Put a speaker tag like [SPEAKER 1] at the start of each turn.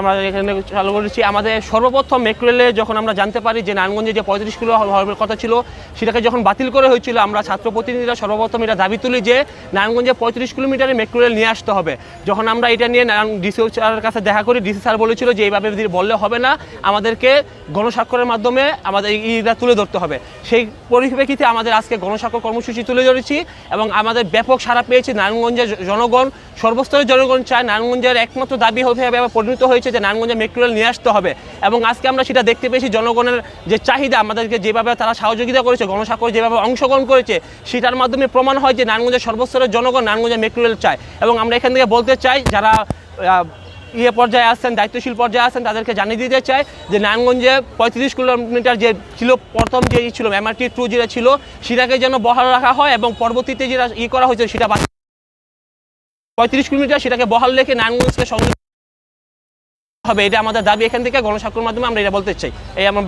[SPEAKER 1] আমরা এখানে চালু করেছি। আমাদের সর্বপ্রথম মেট্রো রেলে যখন আমরা জানতে পারি যে নারায়ণগঞ্জে যে পঁয়ত্রিশ কিলো হওয়ার কথা ছিল, সেটাকে যখন বাতিল করে হয়েছিল, আমরা ছাত্র প্রতিনিধিরা সর্বপ্রথম এটা দাবি তুলি যে নারায়ণগঞ্জে পঁয়ত্রিশ কিলোমিটারে মেট্রো রেল নিয়ে আসতে হবে। যখন আমরা এটা নিয়ে ডিসি স্যারের কাছে দেখা করি, ডিসি স্যার বলেছিল যে এইভাবে বললে হবে না, আমাদেরকে গণস্বাক্ষরের মাধ্যমে আমাদের ইটা তুলে ধরতে হবে। সেই পরিপ্রেক্ষিতে আমাদের আজকে গণস্বাক্ষর কর্মসূচি তুলে ধরেছি এবং আমাদের ব্যাপক সাড়া পেয়েছে নারায়ণগঞ্জের জনগণ। সর্বস্তরের জনগণ চায় নারায়ণগঞ্জের একমাত্র দাবি হতে হবে পরিণত হয়েছে যে নারায়ণগঞ্জে মেট্রো রেল নিয়ে আসতে হবে। এবং আজকে আমরা সেটা দেখতে পেয়েছি, জনগণের যে চাহিদা, আমাদেরকে যেভাবে তারা সহযোগিতা করেছে, গণস্বাক্ষর যেভাবে অংশগ্রহণ করেছে, সেটার মাধ্যমে প্রমাণ হয় যে নারায়ণগঞ্জের সর্বস্তরের জনগণ নারায়ণগঞ্জে মেট্রো রেল চায়। এবং আমরা এখান থেকে বলতে চাই, যারা ইয়ে পর্যায়ে আসছেন দায়িত্বশীল পর্যায়ে আসছেন তাদেরকে জানিয়ে দিতে চাই যে নারায়ণগঞ্জে পঁয়ত্রিশ কিলোমিটার যে ছিল, প্রথম যে ছিল এমআরটি টু যেটা ছিল, সেটাকে যেন বহাল রাখা হয় এবং পরবর্তীতে যেটা ই করা হয়েছে, সেটা পঁয়ত্রিশ কিলোমিটার সেটাকে বহাল রেখে নারায়ণগঞ্জকে সংযুক্ত হবে এটা আমাদের দাবি এখান থেকে গণস্বাক্ষর মাধ্যমে আমরা এটা বলতে চাই এই আমার।